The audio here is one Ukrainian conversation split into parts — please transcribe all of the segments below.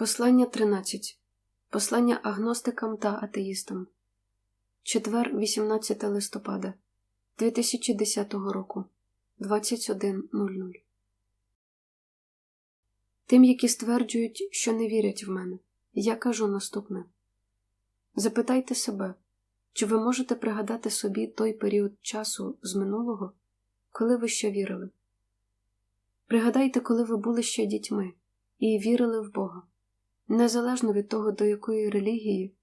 Послання 13. Послання агностикам та атеїстам. Четвер, 18 листопада 2010 року 21.00. Тим, які стверджують, що не вірять в мене, я кажу наступне: Запитайте себе, чи ви можете пригадати собі той період часу з минулого, коли ви ще вірили? Пригадайте, коли ви були ще дітьми і вірили в Бога незалежно від того, до якої релігії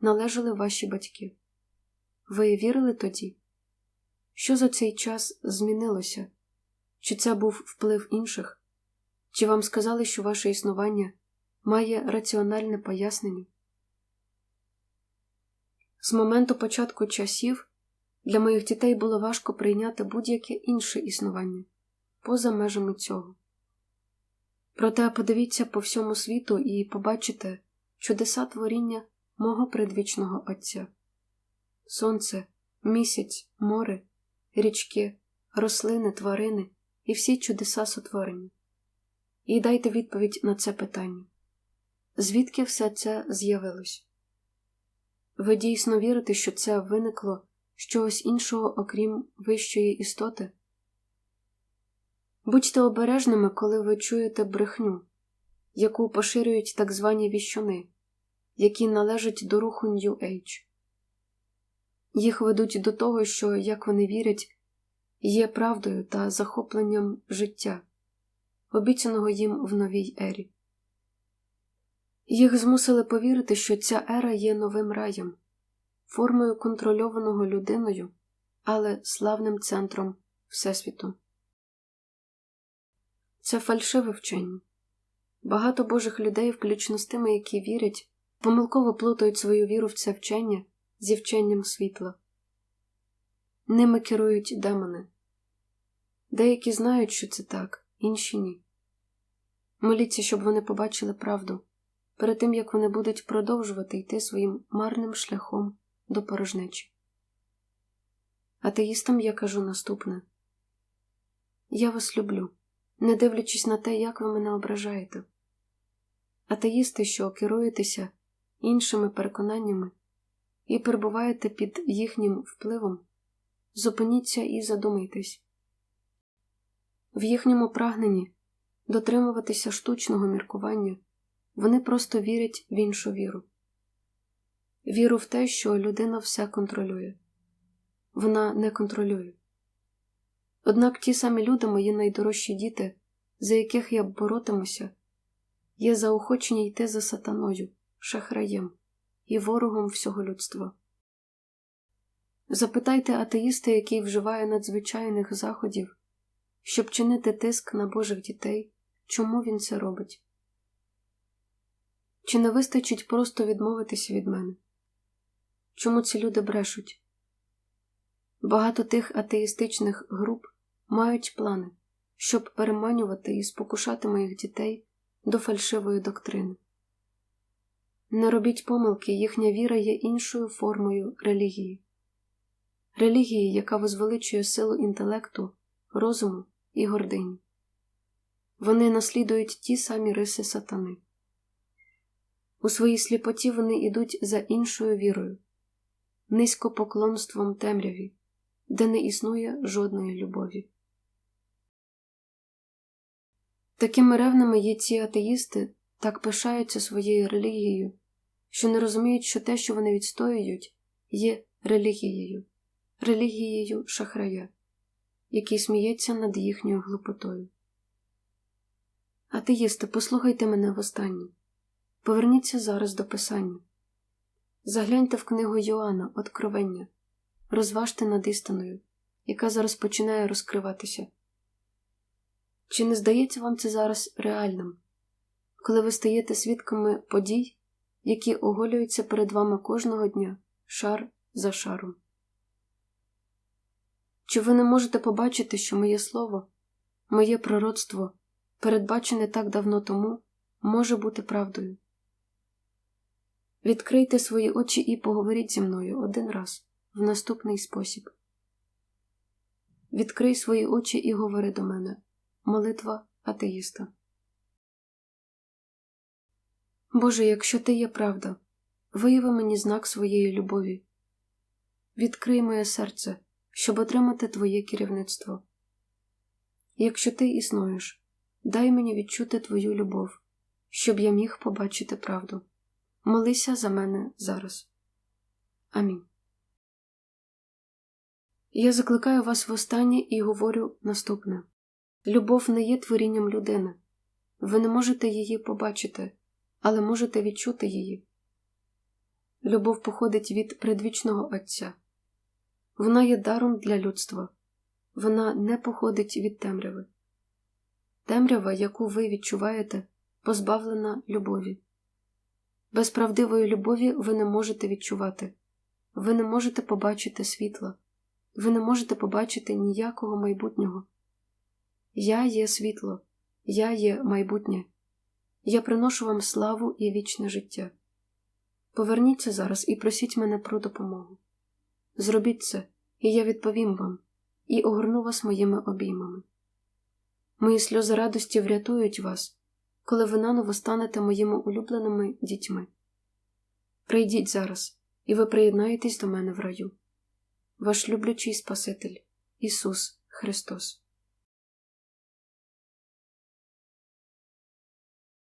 належали ваші батьки. Ви вірили тоді? Що за цей час змінилося? Чи це був вплив інших? Чи вам сказали, що ваше існування має раціональне пояснення? З моменту початку часів для моїх дітей було важко прийняти будь-яке інше існування поза межами цього. Проте подивіться по всьому світу і побачите чудеса творіння мого предвічного Отця сонце, місяць, море, річки, рослини, тварини і всі чудеса сотворення. І дайте відповідь на це питання звідки все це з'явилось? Ви дійсно вірите, що це виникло з чогось іншого, окрім вищої істоти? Будьте обережними, коли ви чуєте брехню, яку поширюють так звані віщуни, які належать до руху New Age. Їх ведуть до того, що, як вони вірять, є правдою та захопленням життя, обіцяного їм в новій ері. Їх змусили повірити, що ця ера є новим раєм, формою контрольованого людиною, але славним центром Всесвіту. Це фальшиве вчення. Багато божих людей, включно з тими, які вірять, помилково плутають свою віру в це вчення зі вченням світла. Ними керують демони. Деякі знають, що це так, інші ні. Моліться, щоб вони побачили правду перед тим, як вони будуть продовжувати йти своїм марним шляхом до порожнечі. Атеїстам я кажу наступне: Я вас люблю не дивлячись на те, як ви мене ображаєте. Атеїсти, що керуєтеся іншими переконаннями і перебуваєте під їхнім впливом, зупиніться і задумайтесь. В їхньому прагненні дотримуватися штучного міркування вони просто вірять в іншу віру, віру в те, що людина все контролює, вона не контролює. Однак ті самі люди, мої найдорожчі діти, за яких я боротимуся, є заохочені йти за сатаною, шахраєм і ворогом всього людства. Запитайте атеїста, який вживає надзвичайних заходів, щоб чинити тиск на Божих дітей, чому він це робить? Чи не вистачить просто відмовитися від мене? Чому ці люди брешуть? Багато тих атеїстичних груп мають плани, щоб переманювати і спокушати моїх дітей до фальшивої доктрини. Не робіть помилки, їхня віра є іншою формою релігії, релігії, яка возвеличує силу інтелекту, розуму і гордині. Вони наслідують ті самі риси сатани. У своїй сліпоті вони йдуть за іншою вірою, низькопоклонством темряві, де не існує жодної любові. Такими ревними є ці атеїсти, так пишаються своєю релігією, що не розуміють, що те, що вони відстоюють, є релігією, релігією шахрая, який сміється над їхньою глупотою. Атеїсти, послухайте мене востаннє. Поверніться зараз до писання. Загляньте в книгу Йоанна Откровення, розважте над істиною, яка зараз починає розкриватися. Чи не здається вам це зараз реальним, коли ви стаєте свідками подій, які оголюються перед вами кожного дня, шар за шаром? Чи ви не можете побачити, що моє слово, моє пророцтво, передбачене так давно тому, може бути правдою? Відкрийте свої очі і поговоріть зі мною один раз в наступний спосіб. Відкрий свої очі і говори до мене. Молитва атеїста Боже, якщо ти є правда, вияви мені знак своєї любові. Відкрий моє серце, щоб отримати Твоє керівництво. Якщо ти існуєш, дай мені відчути Твою любов, щоб я міг побачити правду. Молися за мене зараз. Амінь. Я закликаю вас востаннє і говорю наступне: любов не є творінням людини. Ви не можете її побачити, але можете відчути її. Любов походить від предвічного Отця. Вона є даром для людства, вона не походить від темряви. Темрява, яку ви відчуваєте, позбавлена любові. Без правдивої любові ви не можете відчувати, ви не можете побачити світла, ви не можете побачити ніякого майбутнього. Я є світло, я є майбутнє, я приношу вам славу і вічне життя. Поверніться зараз і просіть мене про допомогу. Зробіть це, і я відповім вам, і огорну вас моїми обіймами. Мої сльози радості врятують вас, коли ви наново станете моїми улюбленими дітьми. Прийдіть зараз, і ви приєднаєтесь до мене в раю. Ваш люблячий Спаситель, Ісус Христос.